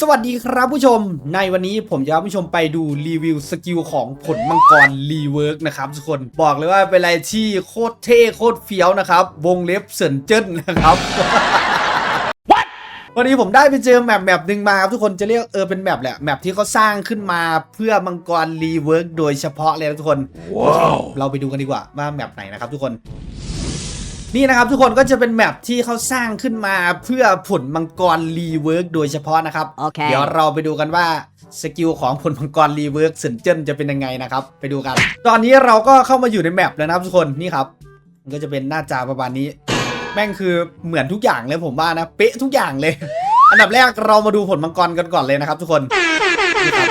สวัสดีครับผู้ชม ในวันนี้ผมจะพาผู้ชมไปดูรีวิวสกิลของผลมังกรรีเวิร์กนะครับทุกคนบอกเลยว่าเป็นอะไรที่โคตรเท่โคตรเฟี้ยวนะครับ วงเล็บเสินเจิ้นนะครับวันนี้ผมได้ไปเจอแมปแมปหนึ่งมาครับทุกคนจะเรียกเออเป็นแมปแหละแมปที่เขาสร้างขึ้นมาเพื่อมังกรรีเวิร์กโดยเฉพาะเลยนะทุกคนเราไปดูกันดีกว่าว่าแมปไหนนะครับทุกคน นี่นะครับทุกคนก็จะเป็นแมปที่เขาสร้างขึ้นมาเพื่อผลมังกรรีเวิร์กโดยเฉพาะนะครับโอเคเดี๋ยวเราไปดูกันว่าสกิลของผลมังกรรีเวิร์กสินเจิ้นจะเป็นยังไงนะครับ ไปดูกัน ตอนนี้เราก็เข้ามาอยู่ในแมปแล้วนะครับทุกคนนี่ครับมันก็จะเป็นหน้าจาประมาณนี้ แม่งคือเหมือนทุกอย่างเลยผมว่านะ เป๊ะทุกอย่างเลย อันดับแรกเรามาดูผลมังกรกันก่อนเลยนะครับ ทุกคนนี่ครับ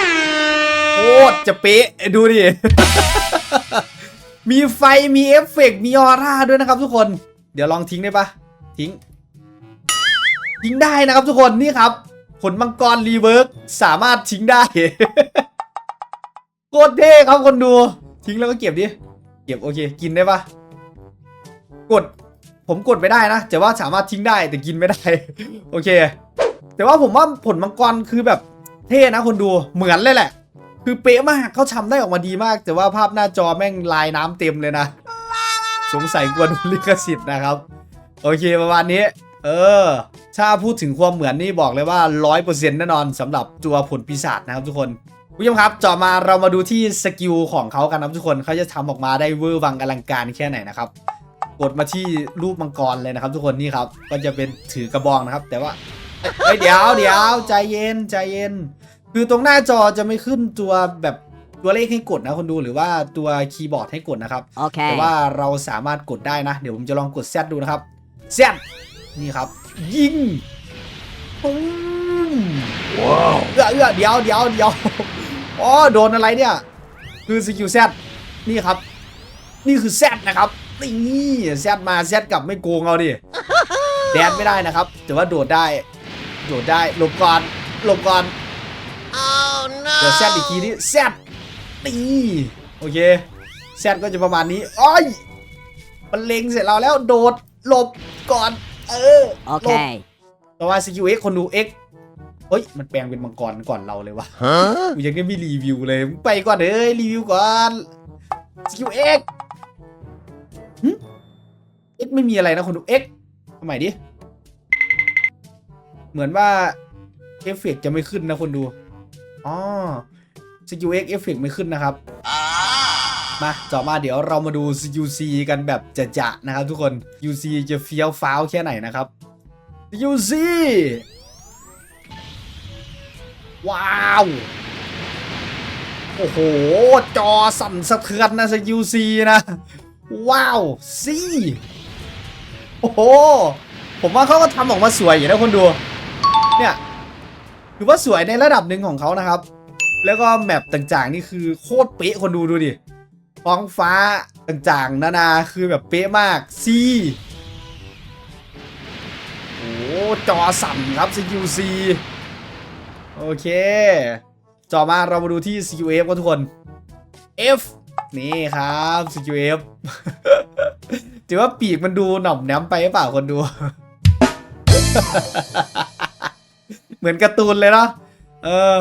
โคตรจะเป๊ะดูดิมีไฟมีเอฟเฟกต์มีออร่าด้วยนะครับทุกคน เดี๋ยวลองทิ้งได้ปะทิ้ง ทิ้งได้นะครับทุกคนนี่ครับ ผลมังกรรีเวิร์กสามารถทิ้งได้ โคตรเท่ครับคนดู ทิ้งแล้วก็เก็บดิ เก็บโอเค กินได้ปะกด ผมกดไม่ได้นะแต่ว่าสามารถทิ้งได้แต่กินไม่ได้ โอเค แต่ว่าผมว่าผลมังกรคือแบบเท่นะคนดูเหมือนเลยแหละ คือเป๊ะมากเขาทำได้ออกมาดีมาก แต่ว่าภาพหน้าจอแม่งลายน้ำเต็มเลยนะ สงสัยกลัวโดนลิขสิทธิ์นะครับ โอเคประมาณนี้ เออ ถ้าพูดถึงความเหมือนนี่บอกเลยว่า 100%แน่นอนสำหรับตัวผลปีศาจนะครับทุกคนคุณผู้ชมครับต่อมาเรามาดูที่สกิลของเขากันนะครับทุกคนเขาจะทำออกมาได้เวอร์วังอลังการแค่ไหนนะครับ กดมาที่รูปมังกรเลยนะครับ ทุกคนนี่ครับ ก็จะเป็นถือกระบองนะครับ แต่ว่าเอ้ยเดี๋ยวเดี๋ยวใจเย็นใจเย็น คือตรงหน้าจอจะไม่ขึ้นตัวแบบ ตัวเลขให้กดนะคนดูหรือว่าตัวคีย์บอร์ดให้กดนะครับ โอเค แต่ว่าเราสามารถกดได้นะ เดี๋ยวผมจะลองกดแซดดูนะครับแซดนี่ครับ ยิงปุ้มว้าวเอื้อเอื้อเดี๋ยวเดี๋ยวเดี๋ยวอ๋อโดนอะไรเนี่ย คือสกิลแซดนี่ครับ นี่คือแซดนะครับนี่แซดมาแซดกลับไม่โกงเอาดิแดนไม่ได้นะครับ แต่ว่าโดดได้ โดดได้หลบก่อนหลบก่อนเดี๋ยวแซดอีกทีนี่แซด นี่โอเคแซดก็จะประมาณนี้อ้อยมันเล็งเสร็จเราแล้วโดดหลบก่อน เออโอหเคลบแต่ว่าสกิลเอ็กคนดูเอ็กเฮ้ย มันแปลงเป็นมังกรก่อนเราเลยวะกูยังได้ไม่รีวิวเลยมึงไปก่อนเอ้ยรีวิวก่อนสกิลเอ็กเอ็กไม่มีอะไรนะคนดูเอ็กทำไมดิ เหมือนว่าเอฟเฟกต์จะไม่ขึ้นนะคนดู อ๋อ สกิลเอ็กเอฟเฟกต์ไม่ขึ้นนะครับมาต่อมาเดี๋ยวเรามาดู UC กันแบบจะๆนะครับทุกคน UC จะเฟี้ยวฟ้าวแค่ไหนนะครับ UC ว้าว โอ้โห จอสั่นสะเทือนนะ UC นะ ว้าวซีโอ้โห ผมว่าเขาก็ทำออกมาสวยอยู่นะคนดู เนี่ยถือว่าสวยในระดับหนึ่งของเขานะครับ แล้วก็แมปต่างๆ นี่คือโคตรเป๊ะคนดูดูดิท้องฟ้าต่างๆ นานาคือแบบเป๊ะมากซีโอ้จอสั่นครับ CQC โอเคต่อมาเรามาดูที่ CQF กันทุกคน F นี่ครับ CQF ถือว่าปีกมันดูหน่อมแนมไปหรือเปล่าคนดู เหมือนการ์ตูนเลยเนาะเออ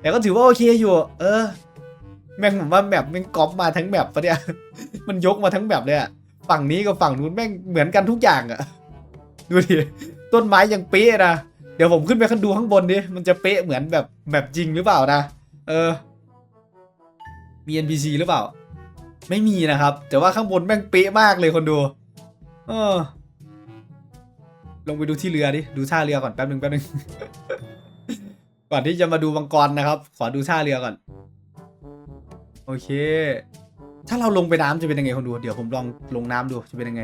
แต่ก็ถือว่าโอเคอยู่ เออ แม่งผมว่าแมปแม่งก๊อปมาทั้งแมปปะเนี่ย มันยกมาทั้งแมปเลยอะฝั่งนี้กับฝั่งนู้นแม่งเหมือนกันทุกอย่างอะดูดิ ต้นไม้ยังเป๊ะนะ เดี๋ยวผมขึ้นไปข้างดูข้างบนดิ มันจะเป๊ะเหมือนแบบแบบจริงหรือเปล่านะ เออ มี NPC หรือเปล่า ไม่มีนะครับ แต่ว่าข้างบนแม่งเป๊ะมากเลยคนดู เออ ลงไปดูที่เรือดิ ดูท่าเรือก่อนแป๊บหนึ่งแป๊บหนึ่ง ก่อนที่จะมาดูมังกรนะครับ ขอดูท่าเรือก่อน โอเค ถ้าเราลงไปน้ำจะเป็นยังไงคนดู เดี๋ยวผมลองลงน้ำดูจะเป็นยังไง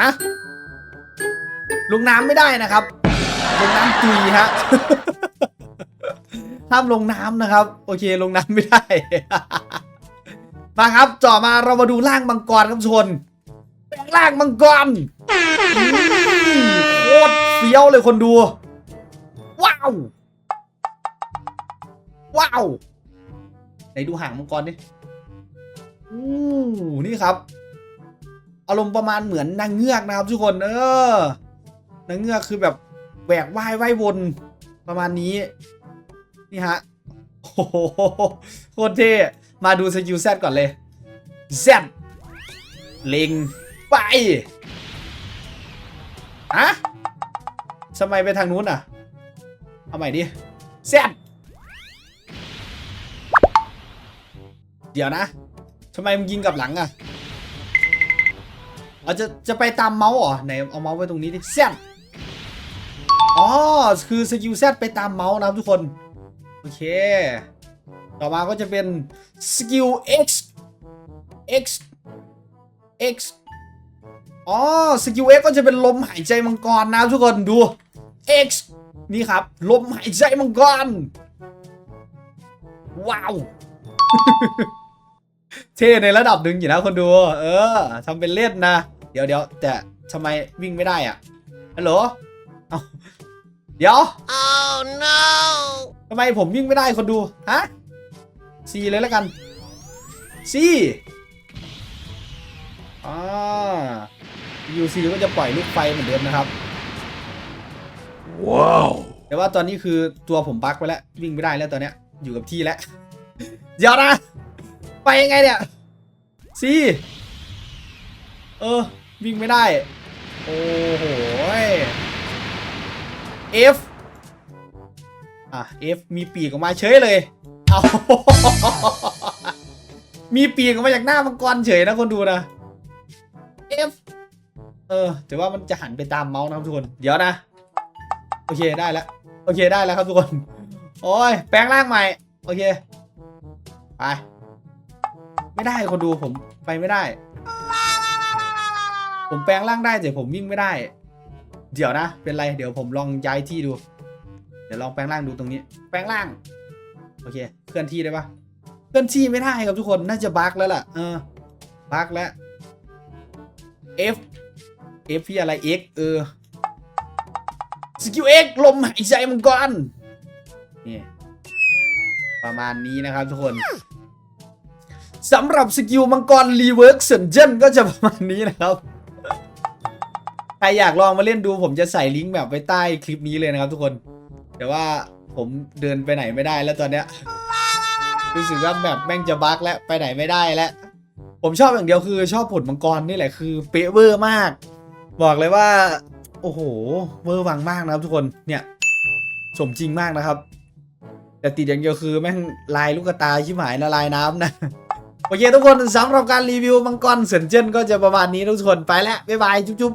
อะลงน้ำไม่ได้นะครับ ลงน้ำตุยฮะห้ามลงน้ำนะครับ โอเคลงน้ำไม่ได้ มาครับจ่อมาเรามาดูร่างมังกรครับทุกคนแปลงร่างมังกร ตรเฟี้ยวเลยคนดู ว้าว ว้าวไหนดูหางมังกรดิอู้นี่ครับ อารมณ์ประมาณเหมือนนางเงือกนะครับทุกคน เออนางเงือกคือแบบแหวกว่ายว่ายวนประมาณนี้ นี่ฮะโอ้โหโคตรเท่มาดูสกิลแซดก่อนเลยแซดเล็งไปอะ ทำไมไปทางนู้นอะ เอาใหม่ดิแซดเดี๋ยวนะทำไมมึงยิงกลับหลังอะเอาจะจะไปตามเมาส์เหรอไหนเอาเมาส์ไว้ตรงนี้ดิแซดอ๋อคือสกิลแซดไปตามเมาส์นะทุกคน โอเค ต่อมาก็จะเป็นสกิล X X X อ๋อสกิล X ก็จะเป็นลมหายใจมังกรนะทุกคนดู X นี่ครับ ลมหายใจมังกร ว้าว เท่ในระดับหนึ่งอยู่นะคนดู เออทำเป็นเล่นนะ เดี๋ยวเดี๋ยวแต่ทำไมวิ่งไม่ได้อะฮัลโหลเอาเดี๋ยว Oh no! ทำไมผมวิ่งไม่ได้คนดู ฮะซีเลยแล้วกันซีอ่ายูซีก็จะปล่อยลูกไฟเหมือนเดิมนะครับ ว้าว แต่ว่าตอนนี้คือตัวผมบั๊กไปแล้ววิ่งไม่ได้แล้วตอนเนี้ยอยู่กับที่แล้วเดี๋ยวนะ ไปยังไงเนี่ยซีเออ วิ่งไม่ได้ โอ้โหเอฟอะเอฟมีปีกออกมาเฉยเลย เอามีปีกออกมาจากหน้ามังกรเฉยนะคนดูนะเอฟเออแต่ว่ามันจะหันไปตามเมาส์นะครับทุกคน เดี๋ยวนะ โอเคได้แล้วโอเคได้แล้วครับทุกคน โอ้ยแปลงร่างใหม่ โอเค ไป ไม่ได้คนดูผมไปไม่ได้ ผมแปลงร่างได้แต่ผมวิ่งไม่ได้ เดี๋ยวนะ เป็นไรเดี๋ยวผมลองย้ายที่ดู เดี๋ยวลองแปลงร่างดูตรงนี้ แปลงร่าง โอเค เคลื่อนที่ได้ปะเคลื่อนที่ไม่ได้ครับทุกคนน่าจะบั๊กแล้วล่ะ เออบั๊กแล้ว F F พี่อะไร X เออ สกิล X ลมหายใจมังกรนี่ประมาณนี้นะครับทุกคนสำหรับสกิลมังกรรีเวิร์กเซนเจนก็จะประมาณนี้นะครับ ใครอยากลองมาเล่นดู ผมจะใส่ลิงก์แบบไว้ใต้คลิปนี้เลยนะครับทุกคน แต่ว่าผมเดินไปไหนไม่ได้แล้วตอนเนี้ยรู้สึกว่าแบบแม่งจะบั๊กแล้วไปไหนไม่ได้แล้ว ผมชอบอย่างเดียวคือชอบผลมังกรนี่แหละคือเป๊ะเวอร์มาก บอกเลยว่า โอ้โห เวอร์วังมากนะครับทุกคน เนี่ย สมจริงมากนะครับ แต่ติดอย่างเดียวคือแม่งลายลูกตาชิบหายละลายน้ำนะ โอเคทุกคนสำหรับการรีวิวมังกรเซนเจนก็จะประมาณนี้ทุกคน ไปแล้ว บ๊ายบาย จุ๊บ